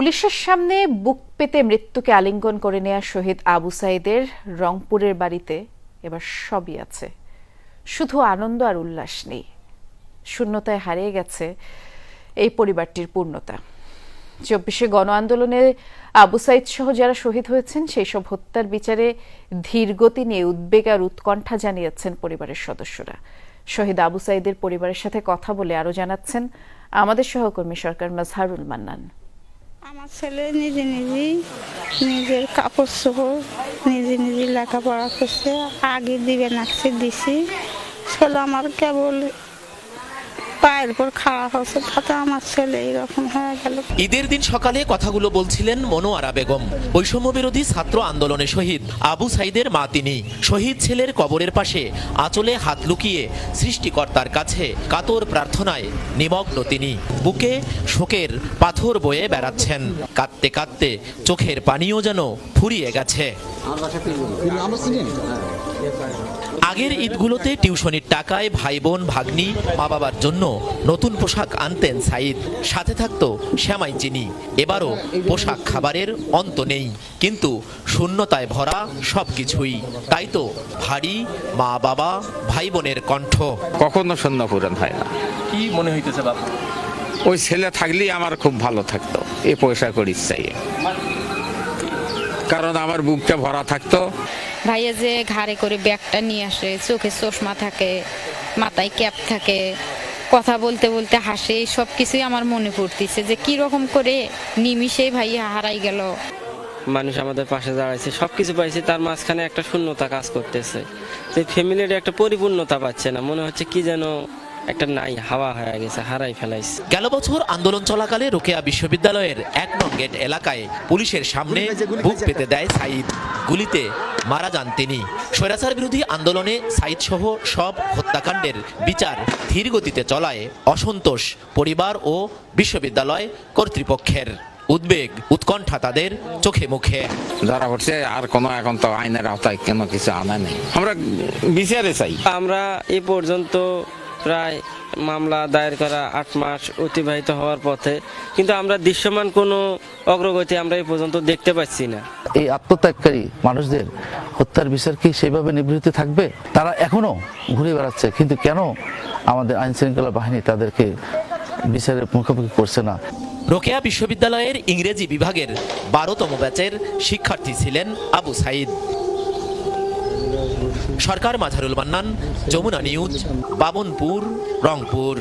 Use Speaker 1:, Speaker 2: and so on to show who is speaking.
Speaker 1: পুলিশের সামনে বুক পেতে মৃত্যুকে আলিঙ্গন করে নেওয়া শহীদ আবু সাইদের রংপুরের বাড়িতে এবার সবই আছে। শুধু আনন্দ আর উল্লাস নেই। শূন্যতায় হারিয়ে গেছে এই পরিবারটির পূর্ণতা। চব্বিশে গণ আন্দোলনে আবু সাইদ সহ যারা শহীদ হয়েছেন, সেই সব হত্যার বিচারে ধীরগতি নিয়ে উদ্বেগ আর উৎকণ্ঠা জানিয়েছেন পরিবারের সদস্যরা। শহীদ আবু সাইদের পরিবারের সাথে কথা বলে আরও জানাচ্ছেন আমাদের সহকর্মী সরকার মাজহারুল মান্নান।
Speaker 2: আমার ছেলে নিজে নিজেই নিজের কাপড় চোপড় নিজে নিজে লেখাপড়া করছে। আগে দিবে নাকছে দিছি। ছেলে আমার কেবল পায়ের উপর খারাপ হচ্ছে তাতে আমার ছেলে এরকম হয়ে গেল।
Speaker 3: ঈদের দিন সকালে কথাগুলো বলছিলেন মনোয়ারা বেগম। বৈষম্য বিরোধী ছাত্র আন্দোলনে শহীদ আবু সাইদের মা তিনি। শহীদ ছেলের কবরের পাশে আঁচলে হাত লুকিয়ে সৃষ্টিকর্তার কাছে কাতর প্রার্থনায় নিমগ্ন তিনি। বুকে শোকের পাথর বয়ে বেড়াচ্ছেন। কাঁদতে কাঁদতে চোখের পানিও যেন ফুরিয়ে গেছে। আগের ঈদগুলোতে টিউশনির টাকায় ভাই বোন ভাগ্নি মা বাবার জন্য নতুন পোশাক আনতেন সাইদ সাথে থাকত শ্যামাই চিনি। এবারও পোশাক খাবারের অন্ত নেই। কিন্তু শূন্যতায় ভরা সব কিছুই তাই তো ভারী মা বাবা ভাই বোনের কণ্ঠ।
Speaker 4: কখনো শূন্য পূরণ হয় না।
Speaker 5: কি মনে হইতেছে বাবা
Speaker 4: ওই ছেলে থাকলেই আমার খুব ভালো থাকতো। এ পয়সা করি চাই। কারণ আমার বুকটা ভরা থাকতো।
Speaker 6: ভাইয়া যে ঘাড়ে করে ব্যাগটা নিয়ে আসে, চোখে চশমা থাকে, মাথায় ক্যাপ থাকে, কথা বলতে বলতে হাসে, এই সব কিছুই আমার মনে পড়তেছে যে কি রকম করে নিমিষেই ভাইয়া হারাই গেল।
Speaker 7: মানুষ আমাদের পাশে দাঁড়াইছে সব কিছু পাইছে, তার মাঝখানে একটা শূন্যতা কাজ করতেছে। যে ফ্যামিলির একটা পরিপূর্ণতা পাচ্ছে না, মনে হচ্ছে কি যেন একটা নাই হাওয়া হয়ে গেছে হারাই ফেলাইছে।
Speaker 3: গেল বছর আন্দোলন চলাকালে রোকেয়া বিশ্ববিদ্যালয়ের এক নং গেট এলাকায় পুলিশের সামনে বুক পেতে দেয় সাইদ। গুলিতে মারা যান তিনি। স্বৈরাচার বিরোধী আন্দোলনে সাইদ সহ সব হত্যাকাণ্ডের বিচার ধীর গতিতে চলায় অসন্তোষ পরিবার ও বিশ্ববিদ্যালয় কর্তৃপক্ষের। উদ্বেগ উৎকণ্ঠা তাদের চোখে মুখে।
Speaker 4: যারা হচ্ছে আর কোনো এখন তো আইনের আওতায় কোনো কিছু আনা নেই। আমরা বিচারে চাই।
Speaker 7: আমরা এ পর্যন্ত প্রায় মামলা দায়ের করা আট মাস অতিবাহিত হওয়ার পথে কিন্তু আমরা দৃশ্যমান কোনো অগ্রগতি আমরা এই পর্যন্ত দেখতে পাচ্ছি না।
Speaker 8: এই আত্মত্যাগকারী মানুষদের হত্যার বিচার কি সেভাবে নিবৃত্ত থাকবে? তারা এখনও ঘুরে বেড়াচ্ছে কিন্তু কেন আমাদের আইন শৃঙ্খলা বাহিনী তাদেরকে বিচারের মুখোমুখি করছে না?
Speaker 3: রোকেয়া বিশ্ববিদ্যালয়ের ইংরেজি বিভাগের বারোতম ব্যাচের শিক্ষার্থী ছিলেন আবু সাইদ সরকার মাঝারুল মান্নান যমুনা নিউজ বাবনপুর রংপুর।